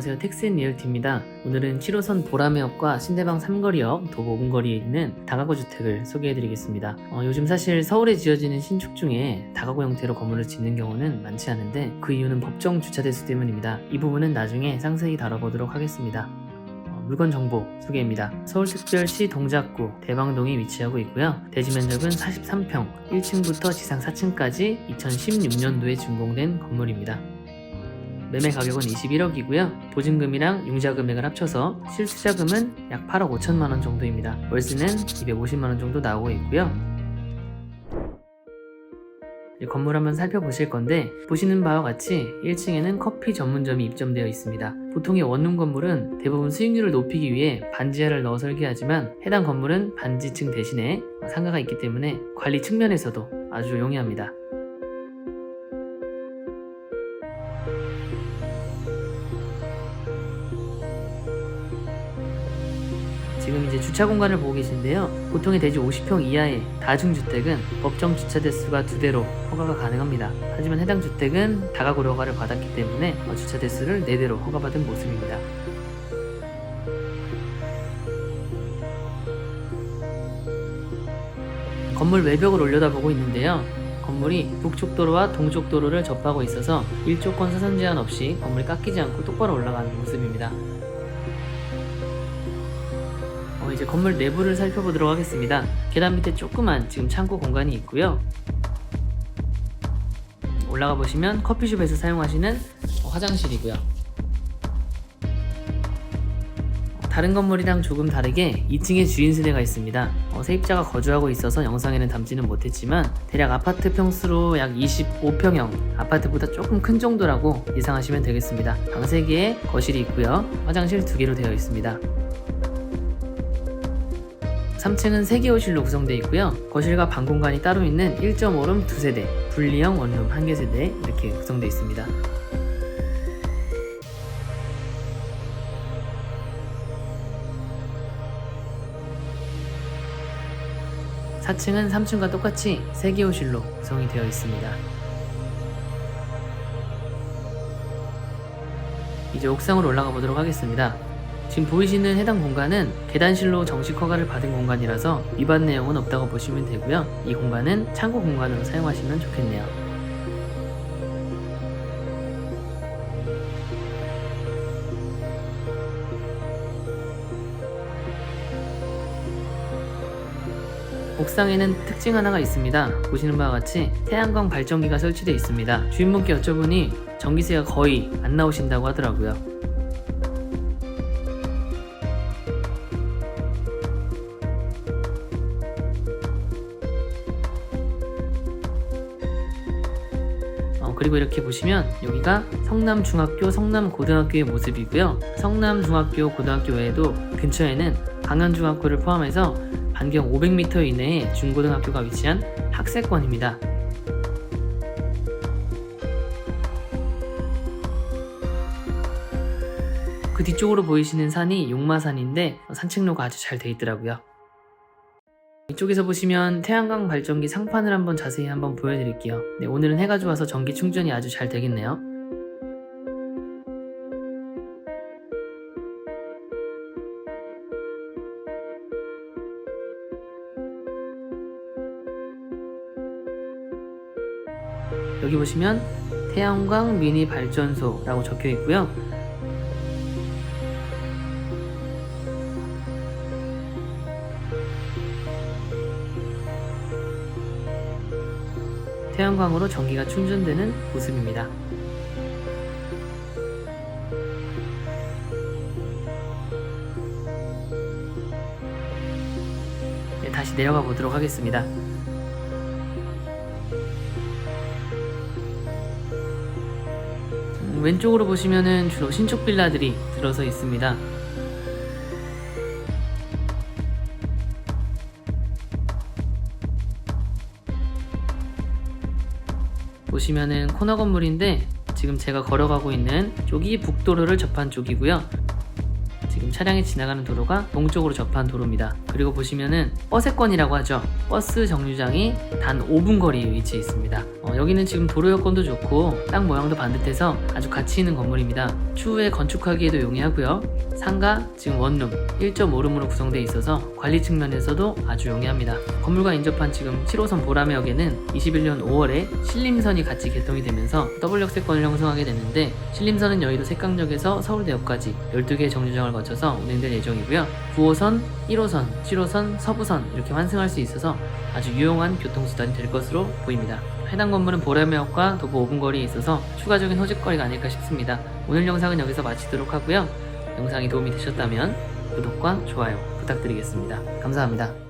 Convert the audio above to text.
안녕하세요 텍스앤 리얼티입니다. 오늘은 7호선 보라매역과 신대방 삼거리역 도보 5분거리에 있는 다가구 주택을 소개해드리겠습니다. 어, 요즘 사실 서울에 지어지는 신축 중에 다가구 형태로 건물을 짓는 경우는 많지 않은데 그 이유는 법정 주차 대수 때문입니다. 이 부분은 나중에 상세히 다뤄보도록 하겠습니다. 어, 물건 정보 소개입니다. 서울특별시 동작구 대방동에 위치하고 있고요. 대지 면적은 43평, 1층부터 지상 4층까지 2016년도에 준공된 건물입니다. 매매 가격은 21억이고요. 보증금이랑 융자 금액을 합쳐서 실수자금은 약 8억 5천만 원 정도입니다. 월세는 250만 원 정도 나오고 있고요. 이 건물 한번 살펴보실 건데 보시는 바와 같이 1층에는 커피 전문점이 입점되어 있습니다. 보통의 원룸 건물은 대부분 수익률을 높이기 위해 반지하를 넣어 설계하지만 해당 건물은 반지층 대신에 상가가 있기 때문에 관리 측면에서도 아주 용이합니다. 지금 이제 주차 공간을 보고 계신데요. 보통의 대지 50평 이하의 다중주택은 법정 주차 대수가 두 대로 허가가 가능합니다. 하지만 해당 주택은 다가구로 허가를 받았기 때문에 어, 주차 대수를 네 대로 허가받은 모습입니다. 건물 외벽을 올려다보고 있는데요. 건물이 북쪽 도로와 동쪽 도로를 접하고 있어서 일조권 사선 제한 없이 건물이 깎이지 않고 똑바로 올라가는 모습입니다. 이제 건물 내부를 살펴보도록 하겠습니다. 계단 밑에 조그만 지금 창고 공간이 있고요. 올라가 보시면 커피숍에서 사용하시는 어, 화장실이고요. 어, 다른 건물이랑 조금 다르게 2층에 주인 세대가 있습니다. 어, 세입자가 거주하고 있어서 영상에는 담지는 못했지만 대략 아파트 평수로 약 25평형 아파트보다 조금 큰 정도라고 예상하시면 되겠습니다. 방 3개에 거실이 있고요. 화장실 2개로 되어 있습니다. 3층은 3개 호실로 구성되어 있고요. 거실과 방 공간이 따로 있는 1.5룸 2세대, 분리형 원룸 1개 세대 이렇게 구성되어 있습니다. 사층은 3층과 똑같이 3개 호실로 구성이 되어 있습니다. 이제 옥상으로 올라가 보도록 하겠습니다. 지금 보이시는 해당 공간은 계단실로 정식 허가를 받은 공간이라서 위반 내용은 없다고 보시면 되고요. 이 공간은 창고 공간으로 사용하시면 좋겠네요. 옥상에는 특징 하나가 있습니다. 보시는 바와 같이 태양광 발전기가 설치되어 있습니다. 주인분께 여쭤보니 전기세가 거의 안 나오신다고 하더라고요. 그리고 이렇게 보시면 여기가 성남중학교, 성남고등학교의 모습이고요. 성남중학교, 고등학교 외에도 근처에는 강현중학교를 포함해서 반경 500m 이내에 중고등학교가 위치한 학세권입니다. 그 뒤쪽으로 보이시는 산이 용마산인데 산책로가 아주 잘 돼 있더라고요. 이쪽에서 보시면 태양광 발전기 상판을 한번 자세히 한번 보여드릴게요. 네, 오늘은 해가 좋아서 전기 충전이 아주 잘 되겠네요. 여기 보시면 태양광 미니 발전소라고 적혀 있고요. 태양광으로 전기가 충전되는 모습입니다. 네, 다시 내려가 보도록 하겠습니다. 음, 왼쪽으로 보시면은 주로 신축 빌라들이 들어서 있습니다. 보시면은 코너 건물인데 지금 제가 걸어가고 있는 쪽이 북도로를 접한 쪽이고요. 지금 차량이 지나가는 도로가 동쪽으로 접한 도로입니다. 그리고 보시면은 버스권이라고 하죠. 버스 정류장이 단 5분 거리에 위치해 있습니다. 어, 여기는 지금 도로 여건도 좋고 땅 모양도 반듯해서 아주 가치 있는 건물입니다. 추후에 건축하기에도 용이하고요. 상가, 지금 원룸 1.5룸으로 구성되어 있어서 관리 측면에서도 아주 용이합니다. 건물과 인접한 지금 7호선 보라매역에는 21년 5월에 신림선이 같이 개통이 되면서 더블 역세권을 형성하게 됐는데 신림선은 여의도 색강역에서 서울대역까지 12개의 정류장을 거쳐서 운행될 예정이고요. 9호선, 1호선, 7호선, 서부선 이렇게 환승할 수 있어서 아주 유용한 교통수단이 될 것으로 보입니다. 해당 건물은 보라매역과 도보 5분 거리에 있어서 추가적인 호직거리가 아닐까 싶습니다. 오늘 영상은 여기서 마치도록 하고요. 영상이 도움이 되셨다면 구독과 좋아요 부탁드리겠습니다. 감사합니다.